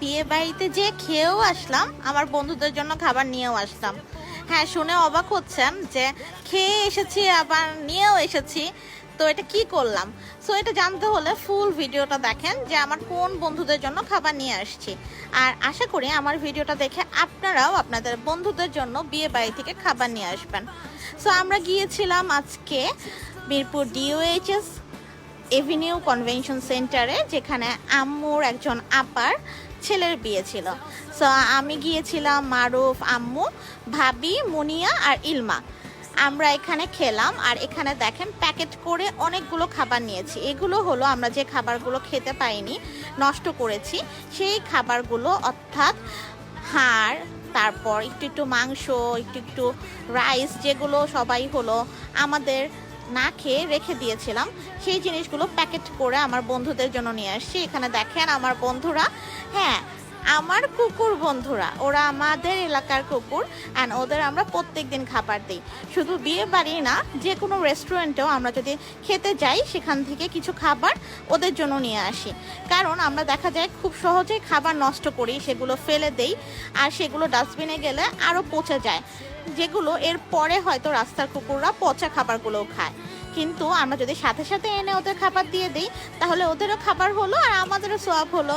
বিয়ে বাড়িতে যে খেয়েও আসলাম, আমার বন্ধুদের জন্য খাবার নিয়েও আসলাম। হ্যাঁ শুনে অবাক হচ্ছেন যে খেয়ে এসেছি, আবার নিয়েও এসেছি। তো এটা কি করলাম? সো এটা জানতে হলে ফুল ভিডিওটা দেখেন যে আমার কোন বন্ধুদের জন্য খাবার নিয়ে আসছি। আর আশা করি আমার ভিডিওটা দেখে আপনারাও আপনাদের বন্ধুদের জন্য বিয়ে বাড়ি থেকে খাবার নিয়ে আসবেন। সো আমরা গিয়েছিলাম আজকে মিরপুর ডিওএইচএস এভিনিউ কনভেনশন সেন্টারে যেখানে আম্মুর একজন আপার ছেলের বিয়ে ছিল। সো আমি গিয়েছিলাম মারুফ, আম্মু, ভাবি, মুনিয়া আর ইলমা। আমরা এখানে খেলাম আর এখানে দেখেন প্যাকেট করে অনেকগুলো খাবার নিয়েছি। এগুলো হলো আমরা যে খাবারগুলো খেতে পাইনি, নষ্ট করেছি, সেই খাবারগুলো অর্থাৎ হাড়, তারপর একটু একটু মাংস, একটু একটু রাইস, যেগুলো সবাই হলো আমাদের না খেয়ে রেখে দিয়েছিলাম, সেই জিনিসগুলো প্যাকেট করে আমার বন্ধুদের জন্য নিয়ে আসছি। এখানে দেখেন আমার বন্ধুরা হ্যাঁ আমার কুকুর বন্ধুরা, ওরা আমাদের এলাকার কুকুর অ্যান্ড ওদের আমরা প্রত্যেক দিন খাবার দিই। শুধু বিয়ে বাড়ি না যে কোনো রেস্টুরেন্টেও আমরা যদি খেতে যাই, সেখান থেকে কিছু খাবার ওদের জন্য নিয়ে আসি। কারণ আমরা দেখা যায় খুব সহজেই খাবার নষ্ট করি, সেগুলো ফেলে দেই, আর সেগুলো ডাস্টবিনে গেলে আরও পচে যায়। যেগুলো এর পরে হয়তো রাস্তার কুকুররা পচা খাবারগুলোও খায়। কিন্তু আমরা যদি সাথে সাথে এনে ওদের খাবার দিয়ে দিই, তাহলে ওদেরও খাবার হলো আর আমাদেরও সোয়াব হলো।